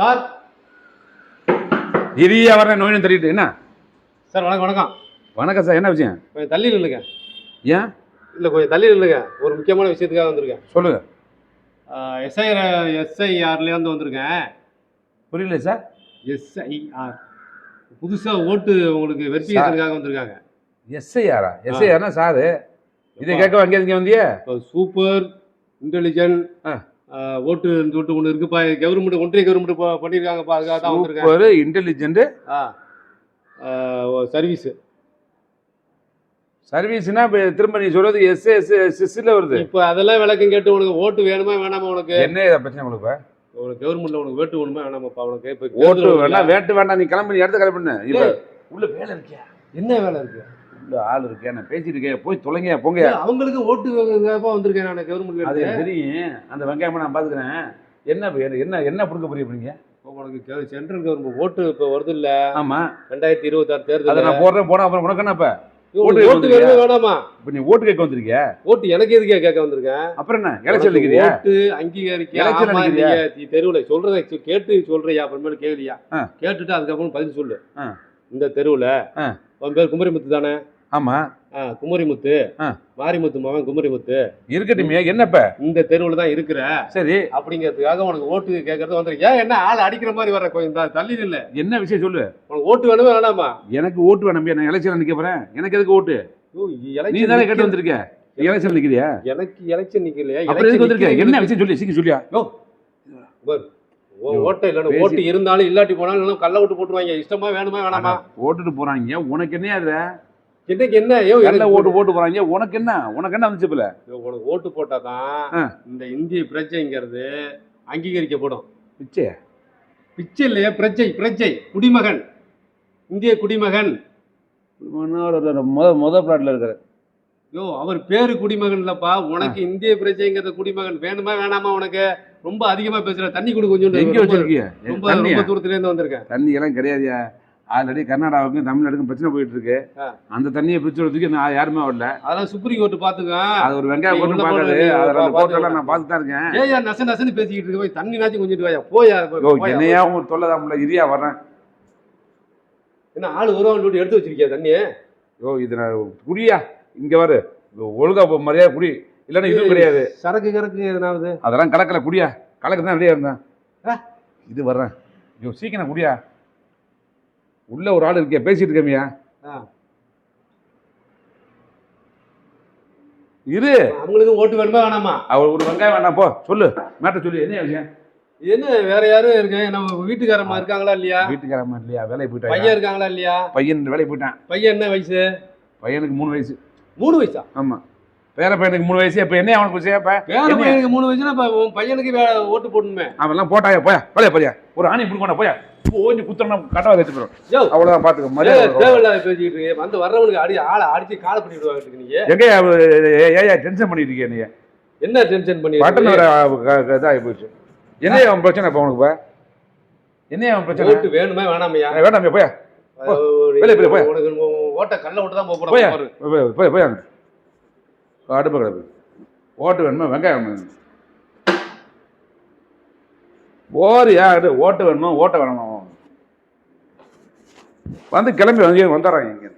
Sir. இரியா வர நோயின்னு தெரியுது என்ன? சார் வணக்கம் வணக்கம். வணக்கம் சார் என்ன விஷயம்? கொஞ்சம் தள்ளி நில்லுங்க. ஏன்? இல்லை கொஞ்சம் தள்ளி நில்லுங்க. ஒரு முக்கியமான விஷயத்துக்காக வந்திருக்கேன். சொல்லுங்க. எஸ்ஐ எஸ்ஐஆர்லேருந்து வந்திருக்கேன். புரியல சார். எஸ்ஐஆர் புதுசாக ஓட்டு உங்களுக்கு வெரிஃபிகேஷனுக்காக வந்திருக்காங்க. எஸ்ஐஆரா எஸ்ஐஆர்னா சாரு? இதை கேட்க அங்கே இங்கே வந்தியே? சூப்பர் இன்டெலிஜென்ட் ஆ. ஓட்டுன்னு சொல்லிட்டு ஒன்று இருக்குப்பா. கவர்மெண்ட் ஒன்றிய கவர்மெண்ட் பண்ணியிருக்காங்கப்பா அதுக்காக தான் வந்திருக்கேன். இன்டெலிஜென்ட் சர்வீஸு சர்வீஸ்னா இப்போ திரும்ப நீ சொல்றது எஸ் எஸ் சிஸ்ல வருது. இப்போ அதெல்லாம் விளக்கம் கேட்டு உனக்கு ஓட்டு வேணுமா வேணாமா உனக்கு? என்ன பிரச்சனை உங்களுக்கு இப்ப? உனக்கு கவர்மெண்ட்ல உனக்கு ஓட்டு வேணுமா வேணாமாப்பா உனக்கு? இப்போ ஓட்டு வேணா? வேட்டு வேண்டாம் நீ கிளம்பி நீ இடத்த கிளம்பி இப்ப. உள்ள வேலை இருக்கியா? என்ன வேலை இருக்கு? உள்ள ஆள் இருக்கேன் நான் பேசிட்டு இருக்கேன். போய் தொலைங்க போங்க. அவங்களுக்கு ஓட்டு வேணுங்கப்பா வந்திருக்கேன் நான் அது கவர்மெண்ட் எனக்கு தெரியும். அந்த வெங்காயம் நான் பாத்துக்கிறேன். என்ன இப்ப என்ன என்ன கொடுக்க போறீங்க நீங்க? உனக்கு சென்ட்ரல் கவர்மெண்ட் ஓட்டு இப்போ வருது இல்ல? ஆமா. ரெண்டாயிரத்தி இருபத்தாறு அதை தேர்தல் நான் போடுறேன் போனா அப்புறம் உனக்கு என்னப்ப ஓட்டு ஓட்டு ஓட்டு வேணுமா இப்ப நீ ஓட்டு கேட்க வந்திருக்கிய? ஓட்டு எனக்கு எதுக்கே கேட்க வந்திருக்கேன் அப்புறம் என்ன? எலெக்ஷன் நிக்கிறியா? ஓட்டு அங்கீகரிக்க தெருவுல சொல்றதை கேட்டு சொல்றியா? அப்புறமேல கேளுயா ஆ. கேட்டுட்டு அதுக்கப்புறம் பதில் சொல்லு. இந்த தெருவுல. உன் பேர் குமரிமுத்து தானே? ஆமா. குமரிமுத்து. மாரிமுத்து மகன் குமரிமுத்து. இருக்கட்டும் என்னப்ப இந்த தெருவுல தான் இருக்கிற. சரி. அப்படிங்கிறதுக்காக உனக்கு ஓட்டு கேட்கறது வந்திருக்கேன் ஏன் என்ன ஆள் அடிக்கிற மாதிரி வர கொஞ்சம் தள்ளி இல்ல என்ன விஷயம் சொல்லு? உனக்கு ஓட்டு வேணுமா வேணாமா? எனக்கு ஓட்டு வேணும் நான் எலெக்ஷன் நிக்க போறேன். எனக்கு எதுக்கு ஓட்டு? நீ தானே கேட்டு வந்திருக்க. எலெக்ஷன் நிக்கிறியா? எனக்கு எலெக்ஷன் நிக்கலையா? அப்புறம் எதுக்கு வந்திருக்க? என்ன விஷயம் சொல்லி? சீக்கிரம் சொல்லியா? ஓட்டை இல்லைன்னு ஓட்டு இருந்தாலும் இல்லாட்டி போனாலும் கள்ள ஓட்டு போட்டுருவாங்க. இஷ்டமா வேணுமா வேணாமா? ஓட்டுட்டு போறாங்க. உனக்கு என்ன அது என்னைக்கு என்ன? ஐயோ எனக்கு ஓட்டு போட்டு போறாங்க. உனக்கு என்ன? உனக்கு என்ன வந்துச்சு போல உனக்கு ஓட்டு போட்டாதான் ஆ. இந்த இந்திய பிரஜைங்கிறது அங்கீகரிக்கப்படும். பிச்சை. பிச்சை இல்லையா பிரஜை பிரஜை குடிமகன். இந்திய குடிமகன். முத முத பிளாட்ல இருக்கிற யோ அவர் பேரு குடிமகன் இல்லப்பா உனக்கு இந்திய பிரஜைங்கிறது குடிமகன். வேணுமா வேணாமா உனக்கு? ரொம்ப அதிகமா பேசுற. தண்ணி கொடு கொஞ்சம் எங்க வச்சிருக்கீங்க ரொம்ப ரொம்ப தூரத்துல இருந்து வந்திருக்கேன். தண்ணி எல்லாம் கிடையாதுயா? ஆல்ரெடி கர்நாடகாவுக்கும் தமிழ்நாடுக்கும் பிரச்சனை போயிட்டு இருக்கு. அந்த தண்ணியை பிரிச்சு விடுறதுக்கு நான் யாருமே வரல. அதெல்லாம் சுப்ரீம் கோர்ட் பாத்துக்க அது ஒரு வெங்காயம் நீ போட்டு உள்ள பார்க்காது. போடு, நீ அதில் அந்த பா- போட்டெல்லாம் நான் பார்த்து தான் இருக்கேன். ஏயா நச நசன்னு பேசிக்கிட்டு இருக்க. போய் தண்ணி நாச்சும் கொஞ்சிட்டு வாயா. போயா போயா. என்னையா ஒரு தொல்லை தான் இரியா வர்றேன். என்ன ஆள் சொல்லிட்டு எடுத்து வச்சிருக்கியா தண்ணி யோ இது நான் குடியா? இங்க வரு. ஒழுங்கா மரியாதை குடி. இல்லைன்னா இதுவும் கிடையாது. சரக்கு கறக்கு எதனாவது? அதெல்லாம் கலக்கல குடியா. கலக்க தான் ரெடியா இருந்தேன். இது வர்றேன். யோ சீக்கிரம் குடியா. உள்ள ஒரு ஆள் இருக்கியா? பேசிட்டு இருக்கமியா. இரு. அவங்களுக்கு ஓட்டு வேணுமா வேணாமா? அவர் ஒரு வெங்காயம் வேண்டாம் போ. சொல்லு. மேட்ட சொல்லு என்ன விஷயம்? என்ன வேற யாரும் இருக்கு நம்ம வீட்டுக்காரம்மா இருக்காங்களா இல்லையா? வீட்டுக்காரமா இல்லையா? வேலைக்கு போயிட்டா பையன் இருக்காங்களா இல்லையா? பையன் வேலைக்கு போயிட்டான். பையன் என்ன வயசு? பையனுக்கு மூணு வயசு. மூணு வயசா? ஆமா. பேர பையனுக்கு மூணு வயசு இப்ப என்ன அவனுக்கு விஷயம் இப்ப பேர? பையனுக்கு மூணு வயசுனா இப்ப உன் பையனுக்கு ஓட்டு போடணுமே. அவன்லாம் போட்டாயா போயா? போயா போயா ஒரு ஆணி பிடிக்கணும் போயா? ஓஞ்சி குத்துறனா கட்டவா கட்டு போயிடும் பாத்துக்க ஏய், மரியாதை. தேவையில்லாத பேசிக்கிட்டு. வந்து வர்றவனுக்கு அடி ஆளை அடிச்சு காலை பண்ணி விடுவாங்க நீங்க எங்க ஏயா டென்ஷன் பண்ணிட்டு இருக்கியா நீ? என்ன டென்ஷன் பண்ணி பட்டன் வர இதாகி போச்சு. என்ன அவன் பிரச்சனை இப்ப உனக்கு இப்ப? என்ன அவன் பிரச்சனை? ஓட்டு வேணுமா வேணாமையா? வேண்டாம் போயா? போய். உனக்கு உன் ஓட்ட கல்ல ஓட்டு தான் போயா. போய் போய் போய் அடுப்பு கிடப்பு ஓட்டு வேணுமா? வெங்காயம் வேணுமா? ஓரியா இது? ஓட்டு வேணுமா? ஓட்ட வேணுமா? வந்து கிளம்பி வந்து வந்துடுறாங்க இங்கே.